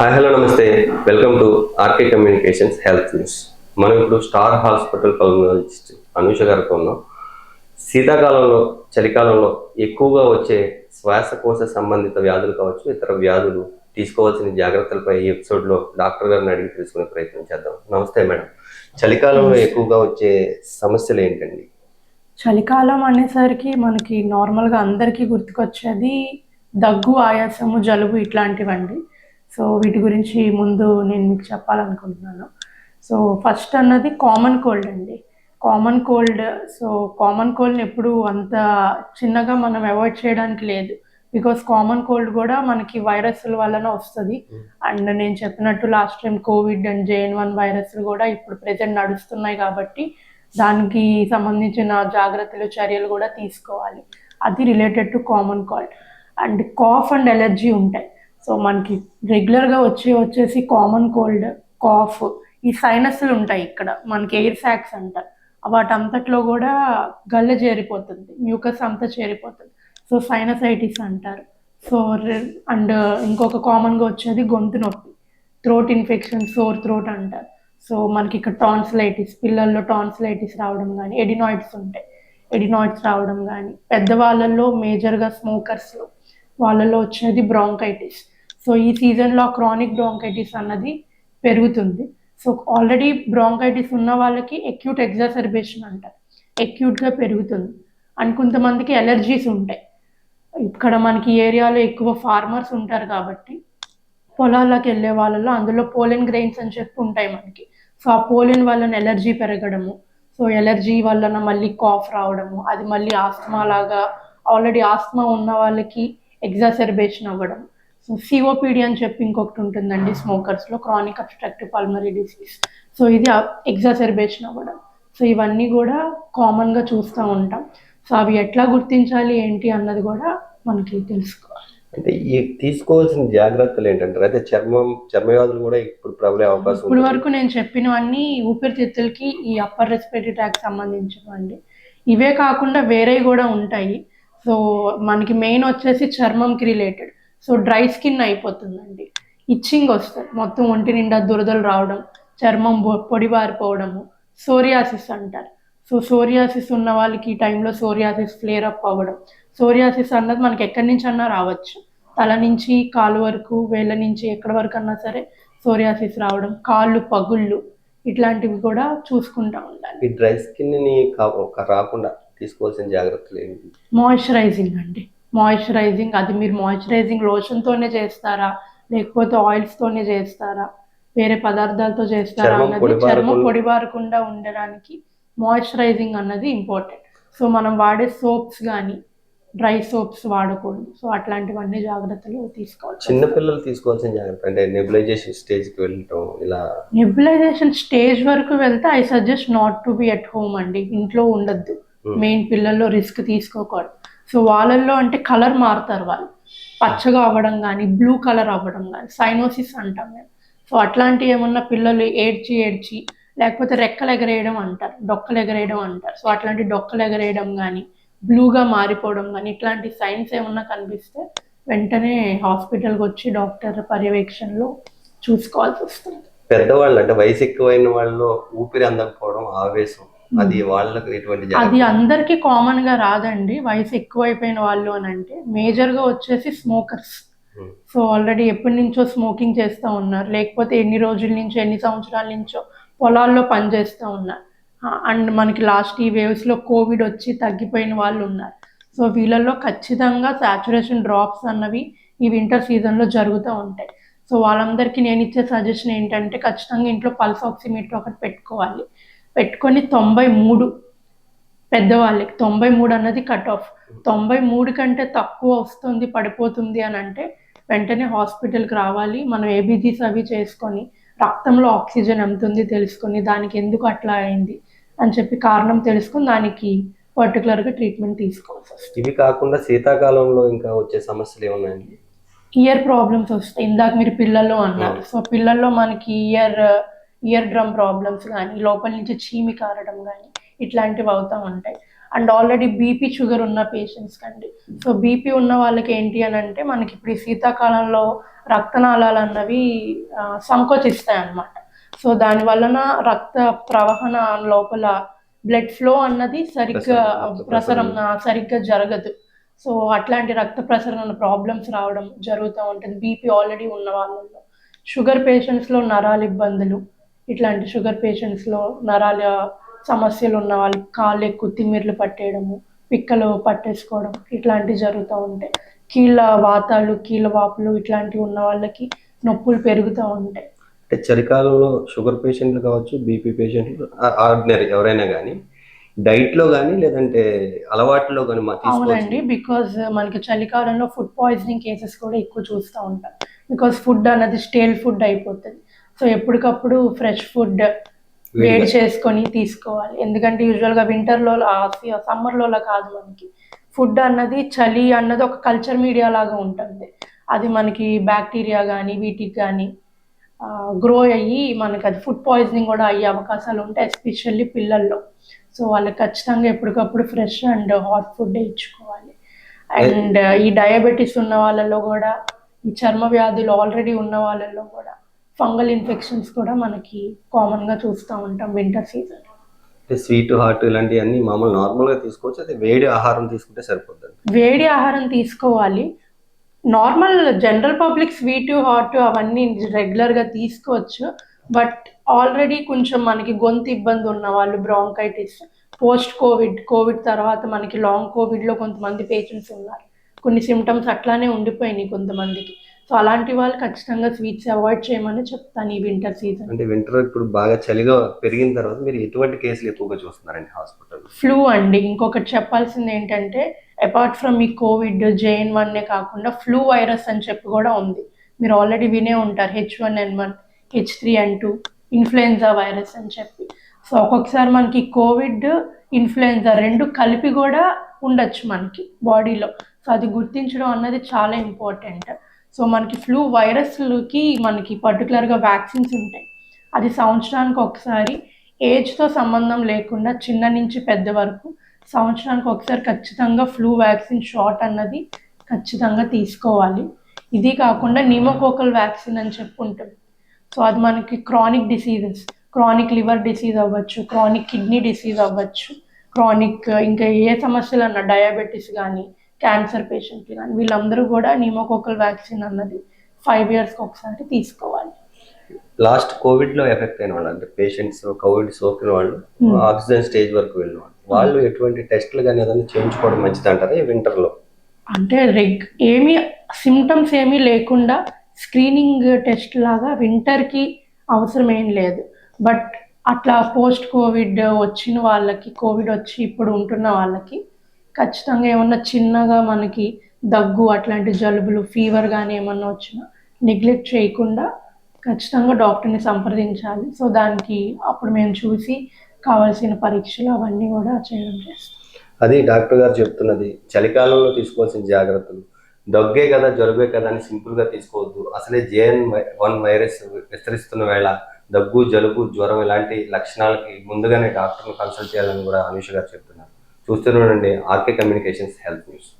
Hi hello నమస్తే. Welcome to R K communications health news మనం ఇప్పుడు స్టార్ హాస్పిటల్ పల్మనాలజిస్ట్ అనూష గారితో ఉన్నాం. శీతాకాలంలో చలికాలంలో ఎక్కువగా వచ్చే శ్వాసకోశ సంబంధిత వ్యాధులు కావచ్చు ఇతర వ్యాధులు తీసుకోవాల్సిన జాగ్రత్తలపై ఈ ఎపిసోడ్లో డాక్టర్ గారిని అడిగి తెలుసుకునే ప్రయత్నం చేద్దాం. నమస్తే మేడం. చలికాలంలో ఎక్కువగా వచ్చే సమస్యలు ఏంటండి? చలికాలం అనేసరికి మనకి నార్మల్గా అందరికీ గుర్తుకొచ్చేది దగ్గు ఆయాసము జలుబు ఇట్లాంటివండి. సో వీటి గురించి ముందు నేను మీకు చెప్పాలనుకుంటున్నాను. సో ఫస్ట్ అన్నది కామన్ కోల్డ్ అండి. కామన్ కోల్డ్ సో కామన్ కోల్డ్ని ఎప్పుడు అంత చిన్నగా మనం అవాయిడ్ చేయడానికి లేదు. బికాస్ కామన్ కోల్డ్ కూడా మనకి వైరస్ల వలన వస్తుంది. అండ్ నేను చెప్పినట్టు last time covid and JN one వైరస్లు కూడా ఇప్పుడు ప్రెజెంట్ నడుస్తున్నాయి కాబట్టి దానికి సంబంధించిన జాగ్రత్తలు చర్యలు కూడా తీసుకోవాలి. అది related to common cold. And cough and allergy ఉంటాయి. సో మనకి రెగ్యులర్గా వచ్చి వచ్చేసి కామన్ కోల్డ్ కాఫ్ ఈ సైనస్లు ఉంటాయి ఇక్కడ. మనకి ఎయిర్ సాక్స్ అంటారు వాటంతట్లో కూడా గల్లె చేరిపోతుంది. మ్యూకస్ అంతా చేరిపోతుంది. సో సైనసైటిస్ అంటారు. సో అండ్ ఇంకొక కామన్గా వచ్చేది గొంతు నొప్పి. థ్రోట్ ఇన్ఫెక్షన్ సోర్ థ్రోట్ అంటారు సో మనకి ఇక్కడ టాన్సిలైటిస్ పిల్లల్లో టాన్సిలైటిస్ రావడం కానీ ఎడినాయిడ్స్ ఉంటాయి. ఎడినాయిడ్స్ రావడం కానీ పెద్దవాళ్ళల్లో మేజర్గా స్మోకర్స్లో వాళ్ళలో వచ్చేది బ్రాంకైటిస్ సో ఈ సీజన్లో క్రానిక్ బ్రాంకైటిస్ అన్నది పెరుగుతుంది. సో ఆల్రెడీ బ్రాంకైటిస్ ఉన్న వాళ్ళకి ఎక్యూట్ ఎగ్జాసర్బేషన్ అంటారు ఎక్యూట్గా పెరుగుతుంది. అండ్ కొంతమందికి ఎలర్జీస్ ఉంటాయి. ఇక్కడ మనకి ఏరియాలో ఎక్కువ ఫార్మర్స్ ఉంటారు కాబట్టి పొలాలకు వెళ్ళే వాళ్ళలో అందులో పోలెన్ గ్రెయిన్స్ అని చెప్పి ఉంటాయి మనకి. సో ఆ పోలెన్ వలన ఎలర్జీ పెరగడము. సో ఎలర్జీ వలన మళ్ళీ కాఫ్ రావడము. అది మళ్ళీ ఆస్తమా లాగా ఆల్రెడీ ఆస్తమా ఉన్న వాళ్ళకి ఎగ్జాసర్బేషన్ అవ్వడం సో సిఓపిడి అని చెప్పి ఇంకొకటి ఉంటుందండి స్మోకర్స్లో chronic obstructive pulmonary disease so ఇది ఎగ్జాసర్బేషన్ అవ్వడం. సో ఇవన్నీ కూడా కామన్గా చూస్తూ ఉంటాం. సో అవి ఎట్లా గుర్తించాలి ఏంటి అన్నది కూడా మనకి తెలుసుకోవాలి. అంటే ఈ తీసుకోవాల్సిన జాగ్రత్తలు ఏంటంటారు? అయితే చర్మం చర్మ వ్యాధులు కూడా ఇప్పుడు ప్రబలే అవకాశం ఇప్పుడు. వరకు నేను చెప్పినవన్నీ ఊపిరితిత్తులకి ఈ అప్పర్ రెస్పిరేటరీ ట్రాక్ సంబంధించినవండి. ఇవే కాకుండా వేరే కూడా ఉంటాయి. సో మనకి మెయిన్ వచ్చేసి చర్మంకి రిలేటెడ్ సో డ్రై స్కిన్ అయిపోతుందండి. ఇచ్చింగ్ వస్తుంది మొత్తం ఒంటి నిండా దురదలు రావడం చర్మం పొడిబారిపోవడము సోరియాసిస్ అంటారు. సో సోరియాసిస్ ఉన్న వాళ్ళకి ఈ టైంలో సోరియాసిస్ ఫ్లేర్ అప్ అవ్వడం. సోరియాసిస్ అన్నది మనకి ఎక్కడి నుంచి అన్నా రావచ్చు. తల నుంచి కాలు వరకు వేళ్ళ నుంచి ఎక్కడి వరకు అన్నా సరే సోరియాసిస్ రావడం కాళ్ళు పగుళ్ళు ఇట్లాంటివి కూడా చూసుకుంటా ఉండాలి. ఈ డ్రై స్కిన్ రాకుండా తీసుకోవాల్సిన జాగ్రత్తలు ఏంటి? మాయిశ్చరైజింగ్ అండి. మాయిశ్చరైజింగ్ అది మీరు మాయిశ్చరైజింగ్ లోషన్తోనే చేస్తారా? లేకపోతే ఆయిల్స్తోనే చేస్తారా? వేరే పదార్థాలతో చేస్తారా అన్నది? చర్మం పొడిబారకుండా ఉండడానికి మాయిశ్చరైజింగ్ అన్నది ఇంపార్టెంట్ సో మనం వాడే సోప్స్ కానీ డ్రై సోప్స్ వాడకూడదు. సో అట్లాంటివన్నీ జాగ్రత్తలు తీసుకోవాలి చిన్న పిల్లలు తీసుకోవాల్సిన జాగ్రత్త అంటే నెబులైజేషన్ స్టేజ్కి వెళ్ళటం ఇలా. నెబులైజేషన్ స్టేజ్ వరకు వెళ్తే I suggest not to be at home అండి. ఇంట్లో ఉండొద్దు. Hmm. మెయిన్ పిల్లల్లో రిస్క్ తీసుకోకూడదు. సో వాళ్ళల్లో అంటే కలర్ మారుతారు వాళ్ళు. పచ్చగా అవ్వడం కానీ బ్లూ కలర్ అవ్వడం కానీ సైనోసిస్ అంటాం మేము. సో అట్లాంటి ఏమన్నా పిల్లలు ఏడ్చి ఏడ్చి లేకపోతే రెక్కలు ఎగరేయడం అంటారు డొక్కలు ఎగరేయడం అంటారు. సో అట్లాంటి డొక్కలు ఎగరేయడం కానీ బ్లూగా మారిపోవడం కానీ ఇట్లాంటి సైన్స్ ఏమన్నా కనిపిస్తే వెంటనే హాస్పిటల్కి వచ్చి డాక్టర్ పర్యవేక్షణలో చూసుకోవాల్సి వస్తుంది. పెద్దవాళ్ళు అంటే వయసు ఎక్కువైన వాళ్ళు ఊపిరి అందకపోవడం ఆవేశం. అది వాళ్ళకి ఎటువంటి అది అందరికీ కామన్గా రాదండి. వయసు ఎక్కువైపోయిన వాళ్ళు అని అంటే మేజర్గా వచ్చేసి స్మోకర్స్ Hmm. సో ఆల్రెడీ ఎప్పటి నుంచో స్మోకింగ్ చేస్తూ ఉన్నారు. లేకపోతే ఎన్ని రోజుల నుంచో ఎన్ని సంవత్సరాల నుంచో పొలాల్లో పనిచేస్తూ ఉన్నారు. అండ్ మనకి లాస్ట్ ఈ వేవ్స్లో కోవిడ్ వచ్చి తగ్గిపోయిన వాళ్ళు ఉన్నారు. సో వీళ్ళల్లో ఖచ్చితంగా సాచురేషన్ డ్రాప్స్ అన్నవి ఈ వింటర్ సీజన్లో జరుగుతూ ఉంటాయి. సో వాళ్ళందరికీ నేను ఇచ్చే సజెషన్ ఏంటంటే ఖచ్చితంగా ఇంట్లో పల్స్ ఆక్సిమీటర్ ఒకటి పెట్టుకోవాలి. పెట్టుకొని తొంభై మూడు పెద్దవాళ్ళకి. తొంభై మూడు అన్నది కట్ ఆఫ్ తొంభై మూడు కంటే తక్కువ వస్తుంది పడిపోతుంది అని అంటే వెంటనే హాస్పిటల్కి రావాలి. మనం ఏబీజీస్ అవి చేసుకొని రక్తంలో ఆక్సిజన్ ఎంత ఉంది తెలుసుకొని దానికి ఎందుకు అట్లా అయింది అని చెప్పి కారణం తెలుసుకొని దానికి పర్టికులర్గా ట్రీట్మెంట్ తీసుకోవాల్సి వస్తుంది. ఇవి కాకుండా శీతాకాలంలో ఇంకా వచ్చే సమస్యలు ఏమున్నాయండి? ఇయర్ ప్రాబ్లమ్స్ వస్తాయి. ఇందాక మీరు పిల్లల్లో అన్నారు. సో పిల్లల్లో మనకి ఇయర్ ఇయర్ డ్రమ్ ప్రాబ్లమ్స్ కానీ లోపల నుంచి చీమి కారడం కానీ ఇట్లాంటివి అవుతూ ఉంటాయి. అండ్ ఆల్రెడీ బీపీ షుగర్ ఉన్న పేషెంట్స్ కండి. సో బీపీ ఉన్న వాళ్ళకి ఏంటి అని అంటే మనకి ఇప్పుడు ఈ శీతాకాలంలో రక్తనాళాలు అన్నవి సంకోచిస్తాయి అన్నమాట సో దాని వలన రక్త ప్రవహణ లోపల బ్లడ్ ఫ్లో అన్నది సరిగ్గా ప్రసరణ. సరిగ్గా జరగదు. సో అట్లాంటి రక్త ప్రసరణ ప్రాబ్లమ్స్ రావడం జరుగుతూ ఉంటుంది. బీపీ ఆల్రెడీ ఉన్న వాళ్ళలో. షుగర్ పేషెంట్స్లో నరాల ఇబ్బందులు ఇట్లాంటి షుగర్ పేషెంట్స్లో నరాల సమస్యలు ఉన్న వాళ్ళకి కాళ్ళు ఎక్కువ తిమ్మిర్లు పట్టేయడము పిక్కలు పట్టేసుకోవడం ఇట్లాంటివి జరుగుతూ ఉంటాయి. కీళ్ళ వాతాలు కీళ్ళ వాపులు ఇట్లాంటివి ఉన్న వాళ్ళకి నొప్పులు పెరుగుతూ ఉంటాయి. అంటే చలికాలంలో షుగర్ పేషెంట్లు కావచ్చు బీపీ పేషెంట్లు ఆర్డినరీ ఎవరైనా కానీ డైట్లో కానీ లేదంటే అలవాట్లో కానీ అవునండి బికాజ్ మనకి చలికాలంలో ఫుడ్ పాయిజనింగ్ కేసెస్ కూడా ఎక్కువ చూస్తూ ఉంటాం. బికాజ్ ఫుడ్ అన్నది స్టేల్ ఫుడ్ అయిపోతుంది. సో ఎప్పటికప్పుడు ఫ్రెష్ ఫుడ్ వేడి చేసుకొని తీసుకోవాలి. ఎందుకంటే యూజువల్గా వింటర్లో సమ్మర్లో కాదు మనకి. ఫుడ్ అన్నది చలి అన్నది ఒక కల్చర్ మీడియా లాగా ఉంటుంది. అది మనకి బ్యాక్టీరియా కానీ వీటికి కానీ గ్రో అయ్యి మనకి అది ఫుడ్ పాయిజనింగ్ కూడా అయ్యే అవకాశాలు ఉంటాయి ఎస్పెషల్లీ పిల్లల్లో. సో వాళ్ళకి ఖచ్చితంగా ఎప్పటికప్పుడు ఫ్రెష్ అండ్ హాట్ ఫుడ్ ఇచ్చుకోవాలి. అండ్ ఈ డయాబెటీస్ ఉన్న వాళ్ళలో కూడా ఈ చర్మ వ్యాధులు ఆల్రెడీ ఉన్న వాళ్ళలో కూడా ఫంగల్ ఇన్ఫెక్షన్స్ కూడా మనకి కామన్గా చూస్తూ ఉంటాం వింటర్ సీజన్ స్వీట్ హాట్ ఇలాంటివన్నీ మామూలు నార్మల్గా తీసుకోవచ్చు అదే వేడి ఆహారం తీసుకుంటే సరిపోతుంది వేడి ఆహారం తీసుకోవాలి. Normal general public sweet hot అవన్నీ రెగ్యులర్గా తీసుకోవచ్చు. బట్ ఆల్రెడీ కొంచెం మనకి గొంతు ఇబ్బంది ఉన్న వాళ్ళు బ్రాంకైటిస్ పోస్ట్ కోవిడ్ కోవిడ్ తర్వాత మనకి లాంగ్ కోవిడ్లో కొంతమంది పేషెంట్స్ ఉన్నారు. కొన్ని సిమ్టమ్స్ అట్లానే ఉండిపోయినాయి కొంతమందికి. సో అలాంటి వాళ్ళు ఖచ్చితంగా స్వీట్స్ అవాయిడ్ చేయమని చెప్తాను ఈ వింటర్ సీజన్. అంటే వింటర్ ఇప్పుడు బాగా చలిగా పెరిగిన తర్వాత మీరు ఎటువంటి కేసులు ఎక్కువగా చూస్తున్నారండి హాస్పిటల్ ఫ్లూ అండి. ఇంకొకటి చెప్పాల్సింది ఏంటంటే అపార్ట్ ఫ్రమ్ ఈ కోవిడ్ జేఎన్ వన్నే కాకుండా ఫ్లూ వైరస్ అని చెప్పి కూడా ఉంది. మీరు ఆల్రెడీ వినే ఉంటారు H one N one H three N two influenza virus అని చెప్పి. సో ఒక్కొక్కసారి మనకి కోవిడ్ ఇన్ఫ్లుయెన్జా రెండు కలిపి కూడా ఉండొచ్చు మనకి బాడీలో సో అది గుర్తించడం అన్నది చాలా ఇంపార్టెంట్ సో మనకి ఫ్లూ వైరస్లకి మనకి పర్టికులర్గా వ్యాక్సిన్స్ ఉంటాయి. అది సంవత్సరానికి ఒకసారి ఏజ్తో సంబంధం లేకుండా చిన్న నుంచి పెద్ద వరకు సంవత్సరానికి ఒకసారి ఖచ్చితంగా ఫ్లూ వ్యాక్సిన్ షాట్ అన్నది ఖచ్చితంగా తీసుకోవాలి. ఇది కాకుండా నిమోకోకల్ వ్యాక్సిన్ అని చెప్పి ఉంటుంది సో అది మనకి chronic diseases chronic liver disease అవ్వచ్చు క్రానిక్ కిడ్నీ డిసీజ్ అవ్వచ్చు క్రానిక్ ఇంకా ఏ సమస్యలు అన్న డయాబెటీస్ కానీ క్యాన్సర్ పేషెంట్లు కానీ. వీళ్ళందరూ కూడా నిమోకోకల్ వ్యాక్సిన్ అన్నది ఫైవ్ ఇయర్స్కి ఒకసారి తీసుకోవాలి. లాస్ట్ కోవిడ్లో ఎఫెక్ట్ అయిన వాళ్ళు అంటే పేషెంట్స్ కోవిడ్ సోకిన వాళ్ళు Hmm. ఆక్సిజన్ స్టేజ్ వరకు వెళ్ళిన వాళ్ళు. వాళ్ళు ఎటువంటి టెస్టులు కానీ ఏదైనా చేయించుకోవడం మంచిది అంటారా ఈ వింటర్లో? అంటే రెగ్ ఏమీ సిమ్టమ్స్ ఏమీ లేకుండా స్క్రీనింగ్ టెస్ట్ లాగా వింటర్కి అవసరం ఏం లేదు. బట్ అట్లా పోస్ట్ కోవిడ్ వచ్చిన వాళ్ళకి కోవిడ్ వచ్చి ఇప్పుడు ఉంటున్న వాళ్ళకి ఖచ్చితంగా ఏమన్నా చిన్నగా మనకి దగ్గు అట్లాంటి జలుబులు ఫీవర్ కానీ ఏమన్నా వచ్చినా నెగ్లెక్ట్ చేయకుండా ఖచ్చితంగా డాక్టర్ని సంప్రదించాలి. సో దానికి అప్పుడు మేము చూసి కావాల్సిన పరీక్షలు అవన్నీ కూడా చేయడం చేస్తాం. అది డాక్టర్ గారు చెప్తున్నది. చలికాలంలో తీసుకోవాల్సిన జాగ్రత్తలు. దగ్గే కదా జలుబే కదా అని సింపుల్గా తీసుకోవద్దు. అసలే జేఎన్ వన్ వైరస్ విస్తరిస్తున్న వేళ దగ్గు జలుబు జ్వరం ఇలాంటి లక్షణాలకి ముందుగానే డాక్టర్ని కన్సల్ట్ చేయాలని కూడా అనుష గారు చెప్తున్నారు. చూస్తూనే ఉండండి. RK communications health news.